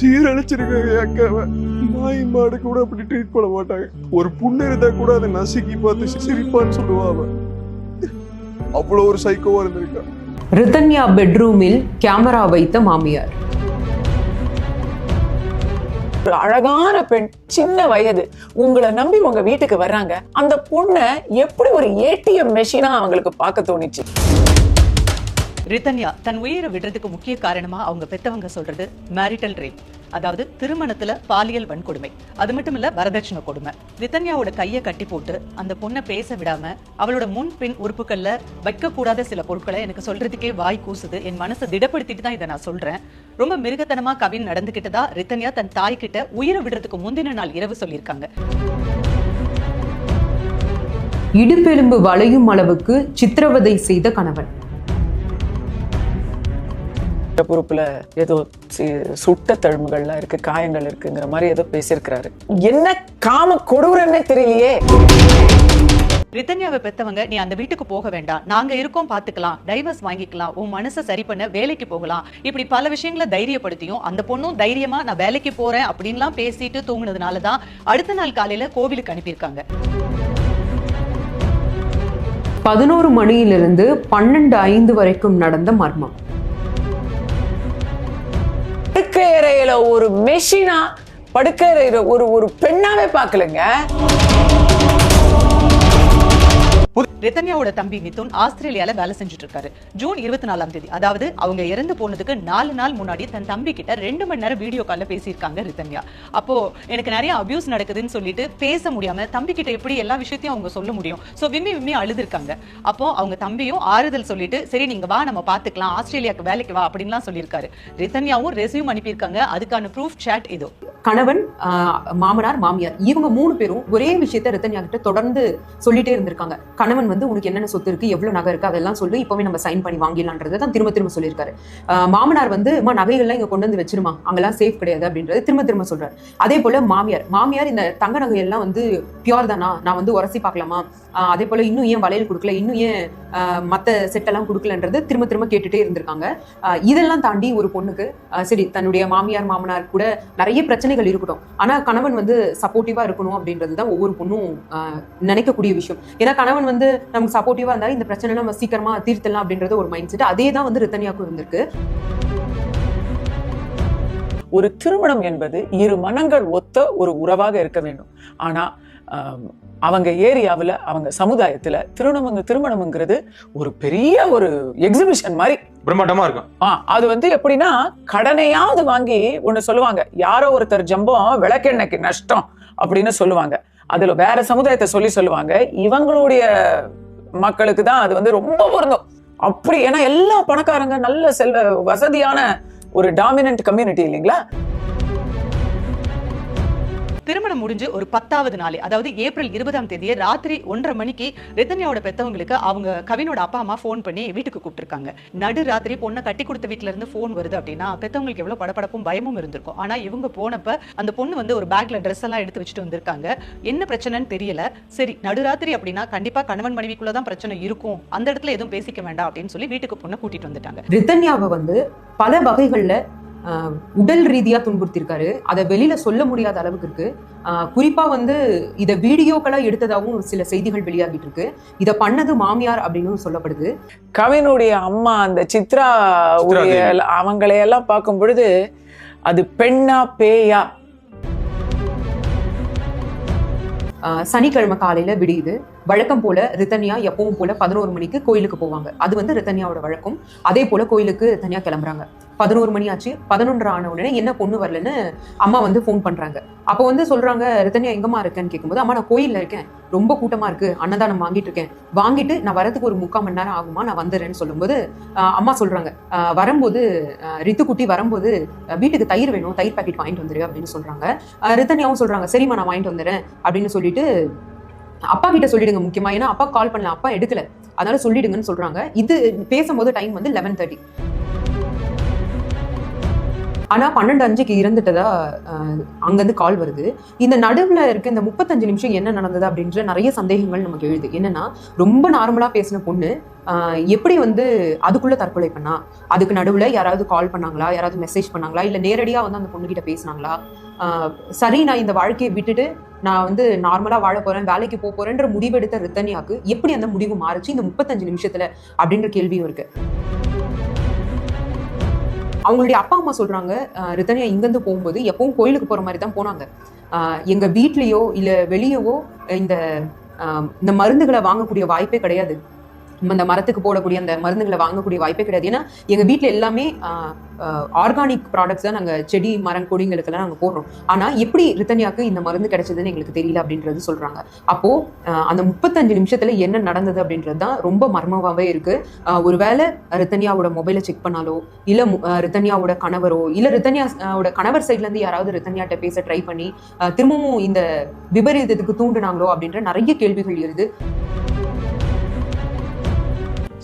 சீரழிச்சிருக்காங்க அக்காவை. நாய் மாடு கூட அப்படி ட்ரீட் பண்ண மாட்டாங்க. ஒரு புண்ணு இருந்தா கூட அதை நசுக்கி பார்த்து சிரிப்பான்னு சொல்லுவா அவன் அவ்வளோ ஒரு சைக்கோவா இருந்திருக்கா. ரிதன்யா பெட்ரூமில் கேமரா வைத்த மாமியார். ஒரு அழகான பெண் சின்ன வயது. உங்களை நம்பி உங்க வீட்டுக்கு வர்றாங்க. அந்த பொண்ணை எப்படி ஒரு ஏடிஎம் மெஷினா அவங்களுக்கு பார்க்க தோணுச்சு? ரிதன்யா தன் உயிரை விடுறதுக்கு முக்கிய காரணமா அவங்க பெத்தவங்க சொல்றது மேரிட்டல் ரேப் அதாவது திருமணத்துல பாலியல் வன்கொடுமை. அது மட்டும் இல்ல வரதட்சணை கொடுமை. ரிதன்யாவோட கையை கட்டி போட்டு அந்த பொண்ணை பேச விடாம அவளோட முன் பின் உறுப்புகள்ல வைக்கக்கூடாத சில பொருட்களை எனக்கு சொல்றதுக்கே வாய் கூசுது. என் மனசை திடப்படுத்திட்டு தான் இதை நான் சொல்றேன். ரொம்ப மிருகத்தனமா கவின் நடந்துகிட்டதா ரிதன்யா தன் தாய் கிட்ட உயிரை விடுறதுக்கு முந்தின நாள் இரவு சொல்லியிருக்காங்க. இடுப்பெலும்பு வளையும் அளவுக்கு சித்திரவதை செய்த கணவன். பொறுப்புல ஏதோ சுட்ட தழும்புகள்லாம் இருக்கு காயங்கள் இருக்குங்கிற மாதிரி ஏதோ பேசியிருக்கிறாரு. என்ன காம கொடூரன்னே தெரியலையே. ரிதன்யாவை பெத்தவங்க நீ அந்த வீட்டுக்கு போக வேண்டாம். நாங்க இருக்கோம் பாத்துக்கலாம். டைவர்ஸ் வாங்கிக்கலாம். உன் மனசை சரி பண்ண வேலைக்கு போகலாம். இப்படி பல விஷயங்களை தைரியப்படுத்தியும் அந்த பொண்ணும் தைரியமா நான் வேலைக்கு போறேன் அப்படின்லாம் பேசிட்டு தூங்குனதுனால தான் அடுத்த நாள் காலையில கோவிலுக்கு அனுப்பியிருக்காங்க. பதினோரு மணியிலிருந்து பன்னெண்டு ஐந்து வரைக்கும் நடந்த மர்மம். படுக்கை அறையில ஒரு மெஷினா படுக்கை அறையில ஒரு ஒரு பெண்ணாவே பார்க்கலங்க. ரிதன்யாவோட தம்பி மிதுன் ஆஸ்திரேலியால வேலை செஞ்சுட்டு இருக்காரு ஜூன் இருபத்தி நாலாம் தேதி. அதாவது அவங்க இறந்து போனதுக்கு நாலு நாள் முன்னாடி தன் தம்பி கிட்ட ரெண்டு மணி நேரம் வீடியோ கால்ல பேசியிருக்காங்க ரிதன்யா அப்போ எனக்கு நிறைய அபியூஸ் நடக்குதுன்னு சொல்லிட்டு பேச முடியாம தம்பி கிட்ட எப்படி எல்லா விஷயத்தையும் அவங்க சொல்ல முடியும். சோ விம்மி விம்மி அழுதுருக்காங்க. அப்போ அவங்க தம்பியும் ஆறுதல் சொல்லிட்டு சரி நீங்க வா நம்ம பாத்துக்கலாம். ஆஸ்திரேலியாக்கு வேலைக்கு வா அப்படின்லாம் சொல்லியிருக்காரு. ரிதன்யாவும் ரெசியூம் அனுப்பியிருக்காங்க. அதுக்கான ப்ரூஃப் சேட் இதோ. கணவன் ஆஹ், மாமனார் மாமியார் இவங்க மூணு பேரும் ஒரே விஷயத்த ரத்தன்யா கிட்ட தொடர்ந்து சொல்லிட்டே இருந்திருக்காங்க. கணவன் வந்து உனக்கு என்னென்ன சொத்து இருக்கு எவ்வளவு நகை இருக்கு அதெல்லாம் சொல்லி இப்பவே நம்ம சைன் பண்ணி வாங்கிடலான்றதை தான் திரும்ப திரும்ப சொல்லியிருக்காரு. மாமனார் வந்து அம்மா நகைகள்லாம் இங்க கொண்டு வந்து வச்சிருமா? அங்கெல்லாம் சேஃப் கிடையாது அப்படின்றது திரும்ப திரும்ப சொல்றாரு. அதே போல மாமியார் மாமியார் இந்த தங்க நகையெல்லாம் வந்து பியூர் தானா? நான் வந்து உரசி பார்க்கலாமா? அதே போல இன்னும் ஏன் வளையல் கொடுக்கல? இன்னும் ஏன் மத்த செட்டெல்லாம் கொடுக்கலன்றது திரும்ப திரும்ப கேட்டுட்டே இருந்திருக்காங்க. இதெல்லாம் தாண்டி ஒரு பொண்ணுக்கு சரி தன்னுடைய மாமியார் மாமனார் கூட நிறைய பிரச்சனை பிரச்சனைகள் இருக்கட்டும். ஆனா கணவன் வந்து சப்போர்ட்டிவாக இருக்கணும் அப்படின்றது தான் ஒவ்வொரு பொண்ணும் நினைக்கக்கூடிய விஷயம். ஏன்னா கணவன் வந்து நமக்கு சப்போர்ட்டிவாக இருந்தால் இந்த பிரச்சனை நம்ம சீக்கிரமா தீர்த்தலாம் அப்படின்றது ஒரு மைண்ட் செட் அதே தான் வந்து ரித்தன்யாக்கும் இருந்திருக்கு. ஒரு திருமணம் என்பது இரு மனங்கள் ஒத்த ஒரு உறவாக இருக்க வேண்டும். ஆனா அவங்க ஏரியாவுல அவங்க சமுதாயத்துல திருமணம் திருமணம்ங்கிறது ஒரு பெரிய ஒரு எக்ஸிபிஷன் மாதிரி. பிரம்மாண்டமா இருக்கும். ஆ, அது வந்து எப்படின்னா கடனையாவது வாங்கி ஒண்ணு சொல்லுவாங்க யாரோ ஒருத்தர் ஜம்பம் விளக்கெண்ணெய்க்கு நஷ்டம் அப்படின்னு சொல்லுவாங்க. அதுல வேற சமுதாயத்தை சொல்லி சொல்லுவாங்க. இவங்களுடைய மக்களுக்கு தான் அது வந்து ரொம்ப பொருந்தும். அப்படி ஏன்னா எல்லா பணக்காரங்க நல்ல செல்வ வசதியான ஒரு டாமினன்ட் கம்யூனிட்டி இல்லைங்களா? திருமணம் முடிஞ்சு ஒரு பத்தாவது நாளே அதாவது ஏப்ரல் இருபதாம் தேதியை ராத்திரி ஒன்றரை மணிக்கு ரிதன்யாவோட பெத்தவங்களுக்கு அவங்க கவினோட அப்பா அம்மா ஃபோன் பண்ணி வீட்டுக்கு கூப்பிட்டுருக்காங்க. நடு ராத்திரி பொண்ணை கட்டி கொடுத்த வீட்ல இருந்து ஃபோன் வருது அப்படின்னா பெத்தவங்களுக்கு எவ்வளவு படபடப்பும் பயமும் இருந்திருக்கும். ஆனா இவங்க போனப்ப அந்த பொண்ணு வந்து ஒரு பேக்ல ட்ரெஸ் எல்லாம் எடுத்து வச்சுட்டு வந்திருக்காங்க. என்ன பிரச்சனைன்னு தெரியல. சரி நடுராத்திரி அப்படின்னா கண்டிப்பா கணவன் மனைவிக்குள்ள தான் பிரச்சனை இருக்கும். அந்த இடத்துல எதுவும் பேசிக்க வேண்டாம் அப்படின்னு சொல்லி வீட்டுக்கு பொண்ணை கூட்டிட்டு வந்துட்டாங்க. ரிதன்யாவை வந்து பல வகைகள்ல உடல் ரீதியா துன்புறுத்திருக்காரு அதை வெளியில சொல்ல முடியாத அளவுக்கு இருக்கு. ஆஹ், குறிப்பா வந்து இத வீடியோக்களா எடுத்ததாகவும் சில செய்திகள் வெளியாகிட்டு இருக்கு. இத பண்ணது மாமியார் அப்படின்னு சொல்லப்படுது. கவினுடைய அம்மா அந்த சித்ரா உடைய. அவங்களையெல்லாம் பார்க்கும் பொழுது அது பெண்ணா பேயா? சனிக்கிழமை காலையில விடியுது. வழக்கம் போல ரித்தன்யா எப்பவும் போல பதினோரு மணிக்கு கோயிலுக்கு போவாங்க. அது வந்து ரித்தன்யாவோட வழக்கம். அதே போல கோயிலுக்கு ரித்தன்யா கிளம்புறாங்க. பதினோரு மணி ஆச்சு. பதினொன்று ஆன உடனே என்ன பொண்ணு வரலன்னு அம்மா வந்து ஃபோன் பண்றாங்க. அப்போ வந்து சொல்றாங்க ரித்தன்யா எங்கம்மா இருக்கேன்னு கேட்கும்போது அம்மா நான் கோயில்ல இருக்கேன். ரொம்ப கூட்டமா இருக்கு. அன்னதானம் வாங்கிட்டு இருக்கேன். வாங்கிட்டு நான் வரதுக்கு ஒரு முக்கால் மணி நேரம் ஆகுமா? நான் வந்துடுறேன்னு சொல்லும்போது அம்மா சொல்றாங்க வரும்போது ரித்துக்குட்டி ரித்து குட்டி வரும்போது வீட்டுக்கு தயிர் வேணும். தயிர் பாக்கெட் வாங்கிட்டு வந்துரு அப்படின்னு சொல்றாங்க. ரித்தன்யாவும் சொல்றாங்க சரிம்மா நான் வாங்கிட்டு வந்துடுறேன் அப்படின்னு சொல்லிட்டு அப்பா கிட்ட சொல்லிடுங்க முக்கியமா. ஏன்னா அப்பா கால் பண்ணல அப்பா எடுக்கல. அதனால சொல்லிடுங்கன்னு சொல்றாங்க. இது பேசும்போது டைம் வந்து லெவன் தேர்ட்டி ஆனால் பன்னெண்டு அஞ்சுக்கு இறந்துட்டதா அங்கேருந்து கால் வருது. இந்த நடுவில் இருக்க இந்த முப்பத்தஞ்சு நிமிஷம் என்ன நடந்தது அப்படின்ற நிறைய சந்தேகங்கள் நமக்கு எழுது. என்னன்னா ரொம்ப நார்மலாக பேசின பொண்ணு எப்படி வந்து அதுக்குள்ளே தற்கொலை பண்ணா? அதுக்கு நடுவில் யாராவது கால் பண்ணாங்களா? யாராவது மெசேஜ் பண்ணாங்களா? இல்லை நேரடியாக வந்து அந்த பொண்ணுக்கிட்ட பேசினாங்களா? சரி நான் இந்த வாழ்க்கையை விட்டுட்டு நான் வந்து நார்மலாக வாழ போகிறேன் வேலைக்கு போக போகிறேன்ற முடிவெடுத்த ரித்தன்யாக்கு எப்படி அந்த முடிவு மாறுச்சு? இந்த முப்பத்தஞ்சு நிமிஷத்தில் அப்படின்ற கேள்வியும் இருக்குது அவங்களுடைய அப்பா அம்மா சொல்றாங்க ஆஹ், இங்கேருந்து போகும்போது எப்பவும் கோயிலுக்கு போற மாதிரி தான் போனாங்க. ஆஹ், எங்க வீட்லயோ இல்ல வெளியவோ இந்த ஆஹ், இந்த மருந்துகளை வாங்கக்கூடிய வாய்ப்பே கிடையாது. நம்ம இந்த மரத்துக்கு போடக்கூடிய அந்த மருந்துகளை வாங்கக்கூடிய வாய்ப்பே கிடையாது. ஏன்னா எங்கள் வீட்டில் எல்லாமே ஆர்கானிக் ப்ராடக்ட்ஸ் தான் நாங்கள் செடி மரம் கொடிங்களுக்கெல்லாம் நாங்கள் போடுறோம். ஆனால் எப்படி ரித்தன்யாக்கு இந்த மருந்து கிடைச்சதுன்னு எங்களுக்கு தெரியல அப்படின்றது சொல்கிறாங்க அப்போது அந்த முப்பத்தஞ்சு நிமிஷத்தில் என்ன நடந்தது அப்படின்றது தான் ரொம்ப மர்மமாகவே இருக்கு. ஒருவேளை ரித்தன்யாவோட மொபைலை செக் பண்ணாலோ இல்லை ரித்தன்யாவோட கணவரோ இல்லை ரித்தன்யாவோட கணவர் சைட்லேருந்து யாராவது ரித்தன்யாட்ட பேச ட்ரை பண்ணி திரும்பவும் இந்த விபரீதத்துக்கு தூண்டுனாங்களோ அப்படின்ற நிறைய கேள்விகள் இருக்குது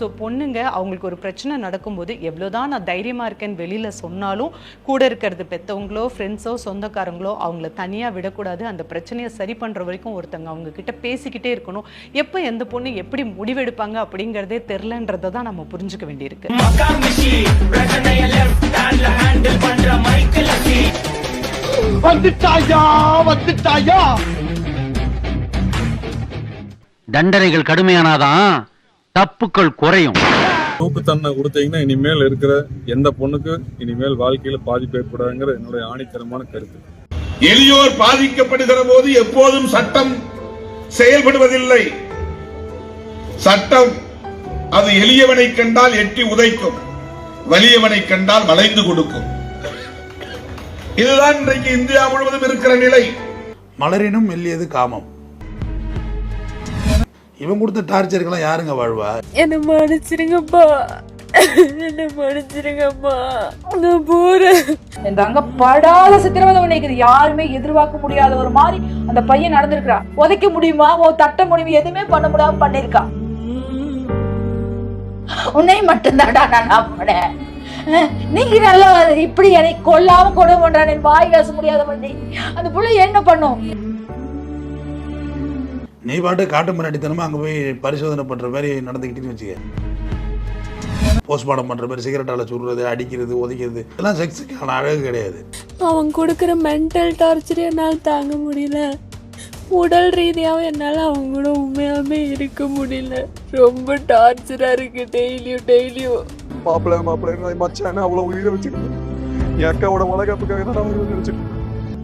ஸோ பொண்ணுங்க அவங்களுக்கு ஒரு பிரச்சனை நடக்கும்போது எவ்வளோதான் நான் தைரியமாக இருக்கேன்னு வெளியில் சொன்னாலும் கூட இருக்கிறது பெற்றவங்களோ ஃப்ரெண்ட்ஸோ சொந்தக்காரங்களோ அவங்கள தனியாக விடக்கூடாது. அந்த பிரச்சனையை சரி பண்ணுற வரைக்கும் ஒருத்தங்க அவங்க கிட்ட பேசிக்கிட்டே இருக்கணும். எப்போ எந்த பொண்ணு எப்படி முடிவெடுப்பாங்க அப்படிங்கிறதே தெரிலன்றதை தான் நம்ம புரிஞ்சுக்க வேண்டியிருக்கு. வந்துட்டாயா வந்துட்டாயா? தண்டனைகள் கடுமையானாதான் தப்புக்கள் குறையும். தூக்குத்தண்டனை கொடுத்தீங்கன்னா இனிமேல் இருக்கிற எந்த பொண்ணுக்கு இனிமேல் வாழ்க்கையில பாதிப்பு ஏற்படாதுங்கிற என்னுடைய ஆணித்தரமான கருத்து. எளியோர் பாதிக்கப்படுகிற போது எப்போதும் சட்டம் செயல்படுவதில்லை. சட்டம் அது எளியவனை கண்டால் எட்டி உதைக்கும். வலியவனை கண்டால் வளைந்து கொடுக்கும். இதுதான் இன்றைக்கு இந்தியா முழுவதும் இருக்கிற நிலை. மலரினும் மெல்லியது காமம். இவன் கொடுத்த டார்ச்சருக்கெல்லாம் யாருங்க வாழ்வா? என்ன மன்னிச்சிருங்கப்பா. என்ன மன்னிச்சிருங்கப்பா. நான் போறேன். என் தங்க படாத சித்திரவதை பண்ணிக்குது யாருமே எதிர்பார்க்க முடியாத ஒரு மாதிரி அந்த பையன் நடந்திருக்கிறா. உதைக்க முடியுமா? உன் தட்ட முடியுமா எதுவுமே பண்ண முடியாம பண்ணிருக்கா உன்னை மட்டும்தான்டா நான் நம்பினேன். நீங்க நல்லா இப்படி என்னை கொல்லாம கொலை பண்றான் என் வாய் பேச முடியாத பண்ணி அந்த புள்ள என்ன பண்ணும்? நீ பாட்டு காட்டு முன்னாடித்தனமா அங்க போய் பரிசோதனை பண்ற மாதிரி நடந்துக்கிட்டேன்னு வச்சுக்க. போஸ்ட்மார்ட்டம் பண்ற மாதிரி சிகரெட்டால சுடுறது அடிக்கிறது உதைக்கிறது இதெல்லாம் செக்ஸுக்கான அழகு கிடையாது. அவன் கொடுக்குற மென்டல் டார்ச்சர் என்னால் தாங்க முடியல. உடல் ரீதியாகவும் என்னால் அவங்க கூட உண்மையாவே இருக்க முடியல. ரொம்ப டார்ச்சரா இருக்கு டெய்லியும் டெய்லியும் மாப்பிள்ளை மாப்பிள்ளை மச்சான அவ்வளவு உயிரை வச்சுக்கிட்டு? என் அக்காவோட வளகாப்புக்காக தான் நான் வந்து நினைச்சிட்டு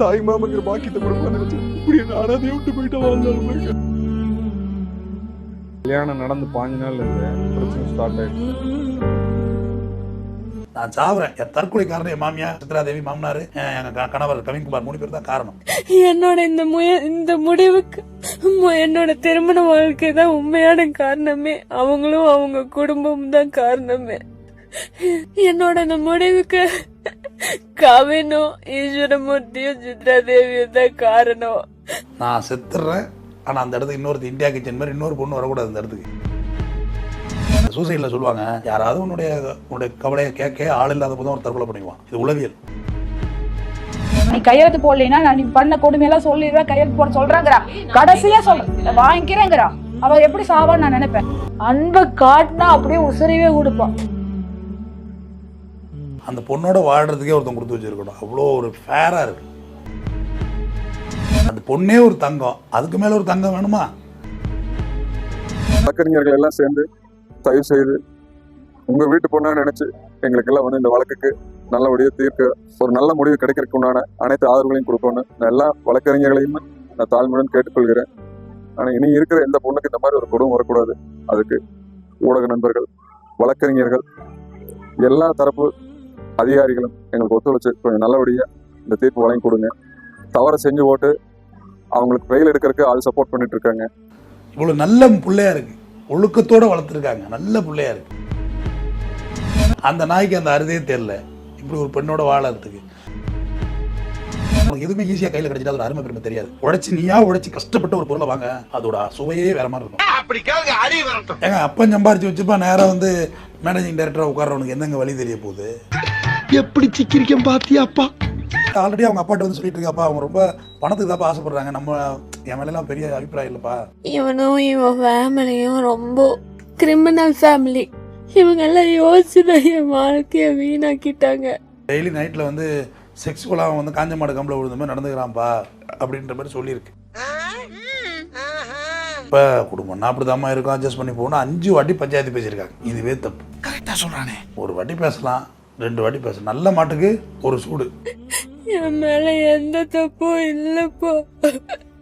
தாய் மாமங்கிற பாக்கியத்தை கொடுப்பான்னு நினைச்சேன் இப்படி அனாதையை விட்டு போயிட்டு வாழ்ந்தாலும் கல்யாணம் நடந்து பாஞ்சு நாள் இருந்து பிரச்சனை ஸ்டார்ட் ஆயிடுச்சு. நான் சாவுறேன். என் தற்கொலை காரணம் என் மாமியா சித்ராதேவி மாமனார் எங்க கணவர் கவின்குமார் மூணு பேர் தான் காரணம். என்னோட இந்த முய இந்த முடிவுக்கு என்னோட திருமண வாழ்க்கை தான் உண்மையான காரணமே. அவங்களும் அவங்க குடும்பம் தான் காரணமே. என்னோட இந்த முடிவுக்கு கவினும் ஈஸ்வரமூர்த்தியும் சித்ரா தேவியும் தான் காரணம். நான் செத்துடுறேன் ஆனா அந்த இடத்துக்கு இன்னொருத்த இந்தியா கிச்சன் மாதிரி இன்னொரு பொண்ணு வரக்கூடாது அந்த இடத்துக்கு. சூசைட்ல சொல்லுவாங்க யாராவது உன்னுடைய உன்னுடைய கவலையை கேட்க ஆள் இல்லாத போதும் ஒரு தற்கொலை பண்ணிக்குவான். இது உளவியல். நீ கையெழுத்து போடலைன்னா நான் நீ பண்ண கொடுமையெல்லாம் சொல்லிடுவேன் கையெழுத்து போட சொல்றாங்கிறா. கடைசியா சொல்ற வாங்கிக்கிறேங்கிறா. அவ எப்படி சாவான்னு நான் நினைப்பேன். அன்பை காட்டினா அப்படியே உசுரவே கொடுப்பான் அந்த பொண்ணோட வாழ்றதுக்கே ஒருத்தன் கொடுத்து வச்சிருக்கணும். அவ்வளோ ஒரு ஃபேரா இருக்கு. அந்த பொண்ணே ஒரு தங்கம். அதுக்கு மேல ஒரு தங்கம் வேணுமா? வழக்கறிஞர்கள் எல்லாம் சேர்ந்து தயவு செய்து உங்க வீட்டு பொண்ணா நினைச்சு எங்களுக்கு எல்லாம் வந்து இந்த வழக்குக்கு நல்லபடியா தீர்க்க ஒரு நல்ல முடிவு கிடைக்கிறதுக்கு உண்டான அனைத்து ஆதரவுகளையும் கொடுக்கணும் நான் எல்லா வழக்கறிஞர்களையும் நான் தாழ்மையுடன் கேட்டுக்கொள்கிறேன். ஆனா இனி இருக்கிற எந்த பொண்ணுக்கு இந்த மாதிரி ஒரு குடும்பம் வரக்கூடாது. அதுக்கு ஊடக நண்பர்கள் வழக்கறிஞர்கள் எல்லா தரப்பு அதிகாரிகளும் எங்களுக்கு ஒத்துழைச்சு கொஞ்சம் நல்லபடியா இந்த தீர்ப்பு வழங்கி கொடுங்க. தவறை செஞ்சு போட்டு அவங்களுக்கு வெயில் எடுக்கிறதுக்கு ஆள் சப்போர்ட் பண்ணிட்டு இருக்காங்க இவ்வளவு நல்ல பிள்ளையா இருக்கு. ஒழுக்கத்தோட வளர்த்துருக்காங்க. நல்ல பிள்ளையா இருக்கு. அந்த நாய்க்கு அந்த அறுதே தெரியல. இப்படி ஒரு பெண்ணோட வாழறதுக்கு. உனக்கு எதுவுமே ஈஸியா கையில கிடைச்சிட்டா அதோட அருமை பெருமை தெரியாது. உழைச்சி நீயா உழைச்சி கஷ்டப்பட்ட ஒரு பொருளை வாங்க அதோட சுவையே வேற மாதிரி இருக்கும். அப்படி கேளுங்க அறி வரட்டும். ஏங்க அப்பன் சம்பாரிச்சு வச்சுப்பா நேரா வந்து மேனேஜிங் டைரக்டரா உட்கார்றவனுக்கு என்னங்க வழி தெரிய போகுது? எப்படி சிக்கிரிக்கம் பாத்தியாப்பா ஆல்ரெடி அவங்க அப்பாட்ட வந்து சொல்லிட்டு இருக்காப்பா அவங்க ரொம்ப பணத்துக்கு தான்ப்பா ஆசைப்படுறாங்க. நம்ம என் மேலாம் பெரிய அபிப்பிராயம் இல்லப்பா. இவனும் இவன் ஃபேமிலியும் ரொம்ப கிரிமினல் ஃபேமிலி இவங்க எல்லாம் யோசிச்சுதான் என் வாழ்க்கைய வீணாக்கிட்டாங்க. டெய்லி நைட்ல வந்து செக்ஸுவலாக அவன் வந்து காஞ்ச மாடு கம்பளை விழுந்த மாதிரி நடந்துக்கிறான்ப்பா அப்படின்ற மாதிரி சொல்லியிருக்கு. இப்போ குடும்பம்னா அப்படிதாம்மா இருக்கும். அட்ஜஸ்ட் பண்ணி போகணும். அஞ்சு வாட்டி பஞ்சாயத்து பேசியிருக்காங்க. இதுவே தப்பு. கரெக்டாக சொல்கிறானே ஒரு வாட்டி பேசலாம் ரெண்டு வாட்டி பேசலாம். நல்ல மாட்டுக்கு ஒரு சூடு. என் மேல எந்த தப்பும் இல்லப்பா.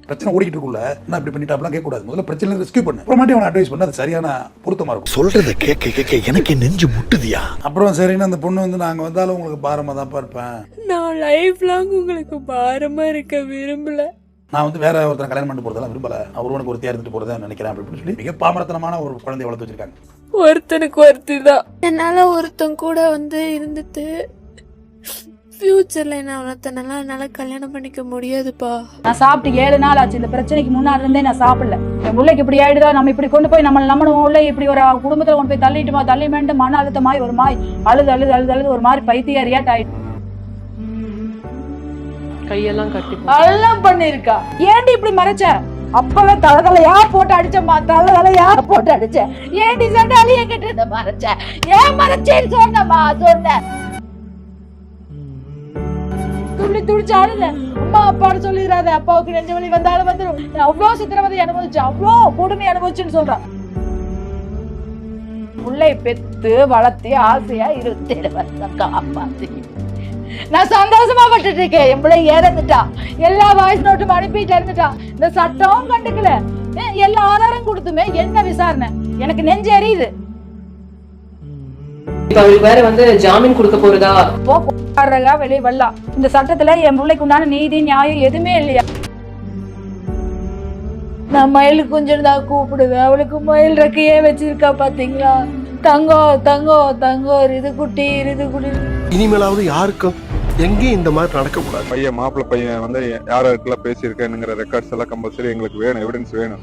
பிரச்சனை ஓடிக்கிட்டு இருக்குள்ள நான் இப்படி பண்ணிட்டாப்லாம் கேட்கக்கூடாது. முதல்ல பிரச்சனை ரெஸ்கியூ பண்ணு. அப்புறமாட்டி அவனை அட்வைஸ் பண்ண. அது சரியான பொருத்தமாக இருக்கும். சொல்றத கேட்க கேட்க எனக்கு நெஞ்சு முட்டுதியா? அப்புறம் சரின்னு அந்த பொண்ணு வந்து நாங்கள் வந்தாலும் உங்களுக்கு பாரமாக தான்ப்பா இருப்பேன். நான் லைஃப் லாங் உங்களுக்கு பாரமா இருக்க விரும்பல. நான் வந்து வேற ஒருத்தனை கல்யாணம் பண்ணி போறதெல்லாம் விரும்பல. அவர் உனக்கு ஒருத்தியா இருந்துட்டு போறதா நினைக்கிறேன் அப்படின்னு சொல்லி மிக பாமரத்தனமான ஒரு குழந்தைய வளர்த்து வச்சிருக்காங்க. ஒருத்தனுக்கு ஒருத்தி தான் என்னால ஒருத்தன் கூட வந்து இருந்துட்டு ஃபியூச்சர்ல என்ன ஒருத்தனெல்லாம் என்னால கல்யாணம் பண்ணிக்க முடியாதுப்பா. நான் சாப்பிட்டு ஏழு நாள் ஆச்சு. இந்த பிரச்சனைக்கு முன்னாடி இருந்தே நான் சாப்பிடல. என் பிள்ளைக்கு இப்படி ஆயிடுதா? நம்ம இப்படி கொண்டு போய் நம்ம நம்ம உள்ள இப்படி ஒரு குடும்பத்துல கொண்டு போய் தள்ளிட்டுமா தள்ளிமேன்ட்டு மன அழுத்தமாய் ஒரு மாதிரி அழுது அழுது அழுது அழுது ஒரு மாதிரி பைத்தியாரியாட் ஆயிட்டு. கையெல்லாம் கட்டி எல்லாம் பண்ணிருக்கா ஏன்டி இப்படி மறைச்ச? அப்பவே தலை தலையா போட்டு அடிச்சம்மா. தலை தலையா போட்டு அடிச்ச ஏன்டி சண்டாலி என்கிட்ட இருந்து மறைச்ச? ஏன் மறைச்சேன்னு சொன்னம்மா சொன்னேன். துடிச்சு அழுத அம்மா அப்பான்னு சொல்லிடாத அப்பாவுக்கு நெஞ்ச வலி வந்தாலும் வந்துடும் அவ்வளோ சித்திரவதை அனுபவிச்சு அவ்வளோ கொடுமை அனுபவிச்சுன்னு சொல்றான் பிள்ளை பெத்து வளர்த்தி ஆசையா இருபத்தேழு வருஷம் காப்பாத்தி நான் சந்தோஷமா பட்டுட்டு இருக்கேன் என் பிள்ளை இறந்துட்டா எல்லா வாய்ஸ் நோட்டும் அனுப்பிட்டு இருந்துட்டா. இந்த சட்டம் கண்டுக்கல. எல்லா ஆதாரம் கொடுத்துமே என்ன விசாரணை? எனக்கு நெஞ்சு எரியுது. அவருக்கு வேற வந்து ஜாமீன் கொடுக்க போறதா? போடுறதா வெளியே வரலாம் இந்த சட்டத்துல என் பிள்ளைக்கு உண்டான நீதி நியாயம் எதுவுமே இல்லையா? நான் மயில் குஞ்சன் தான் கூப்பிடுவேன். அவளுக்கு மயில் ரெக்கையே வச்சிருக்கா பாத்தீங்களா? தங்கம் தங்கம் தங்கம் இது குட்டி இது குட்டி இனிமேலாவது யாருக்கும் எங்கேயும் இந்த மாதிரி நடக்கக்கூடாது. பையன் மாப்பிள்ளை பையன் வந்து யார் யாருக்கெல்லாம் பேசியிருக்கேனுங்கிற ரெக்கார்ட்ஸ் எல்லாம் கம்பல்சரி எங்களுக்கு வேணும் எவிடன்ஸ் வேணும்.